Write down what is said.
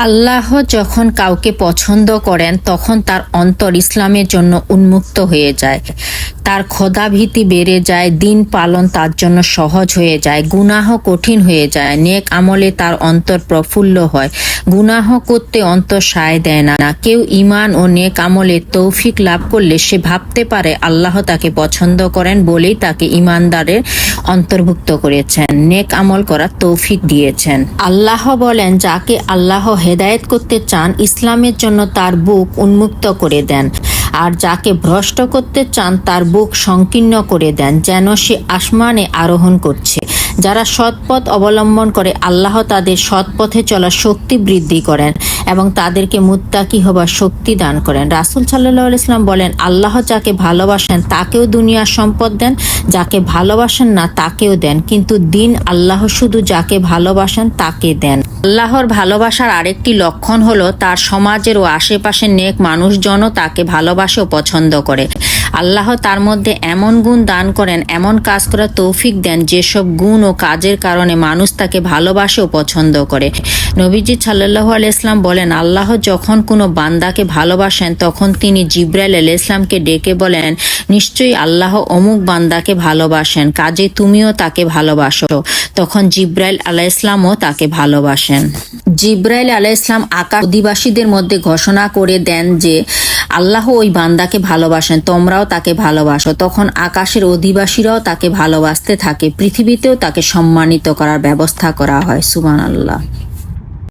আল্লাহ যখন কাউকে পছন্দ করেন তখন তার অন্তর ইসলামের জন্য উন্মুক্ত হয়ে যায়। তার ক্ষদাভীতি বেড়ে যায়, দিন পালন তার জন্য সহজ হয়ে যায়, গুনাহ কঠিন হয়ে যায়, নেক আমলে তার অন্তর প্রফুল্ল হয়। গুনাহ করতে অন্তর সায় দেয় না। কেউ ইমান ও নেক আমলে তৌফিক লাভ করলে সে ভাবতে পারে, আল্লাহ তাকে পছন্দ করেন বলেই তাকে ইমানদারের অন্তর্ভুক্ত করেছেন, নেক আমল করার তৌফিক দিয়েছেন। আল্লাহ বলেন, যাকে আল্লাহ হেদায়েত করতে চান, ইসলামের জন্য তার বুক উন্মুক্ত করে দেন। আর যাকে ভ্রষ্ট করতে চান তার বুক সংকীর্ণ করে দেন, যেন সে আসমানে আরোহণ করছে। যারা সৎপথ অবলম্বন করে, আল্লাহ তাদের সৎপথে চলার শক্তি বৃদ্ধি করেন এবং তাদেরকে মুত্তাকি হবার শক্তি দান করেন। রাসুল সাল্লাহ ইসলাম বলেন, আল্লাহ যাকে ভালোবাসেন তাকেও দুনিয়ার সম্পদ দেন, যাকে ভালোবাসেন না তাকেও দেন, কিন্তু দিন আল্লাহ শুধু যাকে ভালোবাসেন তাকে দেন। আল্লাহর ভালোবাসার আরেকটি লক্ষণ হলো তার সমাজের ও আশেপাশের নেক মানুষজনও তাকে ভালোবাসে ও পছন্দ করে। আল্লাহ তার মধ্যে এমন গুণ দান করেন, এমন কাজ করার তৌফিক দেন যেসব গুণ ও কাজের কারণে মানুষ তাকে ভালোবাসে ও পছন্দ করে। নবীজি সাল্লাহ আলাইসলাম বলেন, আল্লাহ যখন কোনো বান্দাকে ভালোবাসেন, তখন তিনি জিব্রাইল আল ইসলামকে ডেকে বলেন, নিশ্চয়ই আল্লাহ অমুক বান্দাকে ভালোবাসেন, কাজে তুমিও তাকে ভালোবাসো। তখন জিব্রাইল আলাহ ইসলামও তাকে ভালোবাসেন। জিব্রাইল আলাহ ইসলাম আকা অধিবাসীদের মধ্যে ঘোষণা করে দেন যে, আল্লাহ ওই বান্দাকে ভালোবাসেন, তোমরাও তাকে ভালোবাসো। তখন আকাশের অধিবাসীরাও তাকে ভালোবাসতে থাকে, পৃথিবীতেও তাকে সম্মানিত করার ব্যবস্থা করা হয়। সুমান আল্লাহ